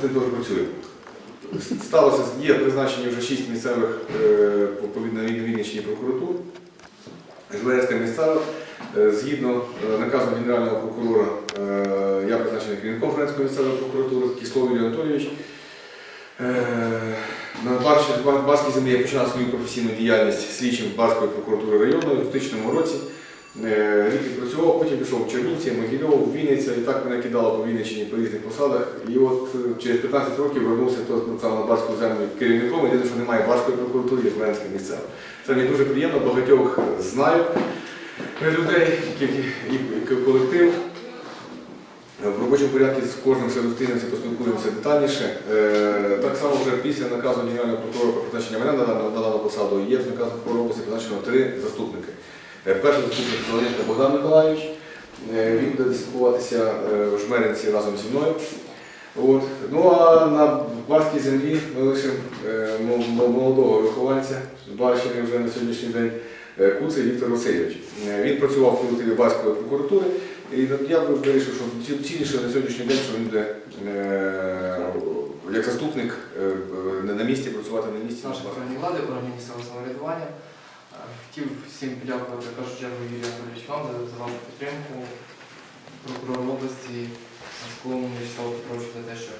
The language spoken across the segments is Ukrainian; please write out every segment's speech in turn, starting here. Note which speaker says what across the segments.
Speaker 1: ти теж працює. Сталося, є призначені вже шість місцевих е, на Вінниччині прокуратур. Жверецька місцева. Е, Згідно е, наказу Генерального прокурора, я призначений керівником Жверецької місцевої прокуратури, Кислов Юрій Анатолійович. На Барській землі я починав свою професійну діяльність слідчим Барської прокуратури району у 2000 році. Е, Рік відпрацював, потім пішов в Чернівці, Могильов, Вінниця, і так мене кидало по Вінниччині по різних посадах. І от е, через 15 років вернувся на Барську землю керівником, єдине, що немає Барської прокуратури, є Жмеринська місцева. Це мені дуже приємно, багатьох знаю е, людей, і, колектив. В робочому порядку з кожним ще поспілкуємося детальніше. Так само вже після наказу Генерального прокурора про призначення мене на дану, посаду є наказ прокурора призначено три заступники. Е, Перший заступник Зелененко Богдан Миколаївич. Е, Він буде дислокуватися е, в Жмеринці разом зі мною. От. Ну а на Барській землі ми лишимо мо- мо- молодого вихованця з вже на сьогоднішній день Куций Віктор Васильович. Він працював в колективі Барської прокуратури, і я вирішив, що цінніше на сьогоднішній день, що він буде як заступник на місці працювати на місці.
Speaker 2: наших органів влади, органів місцевого самоврядування. Хотів всім подякувати першу чергу Юрію Анатолійовичу вам за, вашу підтримку, прокурору області, Московому Вячеславу Петровичу за те, що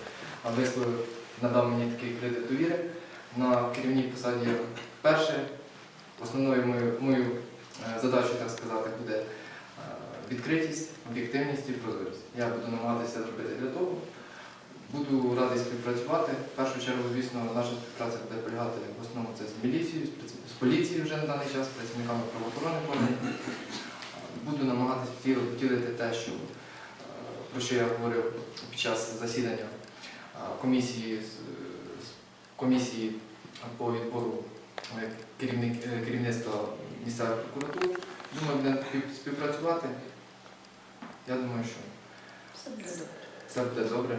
Speaker 2: висловив, надав мені такий кредит довіри. На керівній посаді я вперше. Основною моєю, моєю е, задачею, так сказати, буде е, відкритість, об'єктивність і прозорість. Я буду намагатися зробити для того. Буду радий співпрацювати. В першу чергу, звісно, наша співпраця буде полягати в основному це з міліцією, поліцією вже на даний час, працівниками правоохоронних органів. Буду намагатися втілити те, що, е, про що я говорив під час засідання е, комісії, комісії по відбору керівник, е, керівництва місцевих прокуратур. Думаю, будемо співпрацювати. Я думаю, що все буде добре.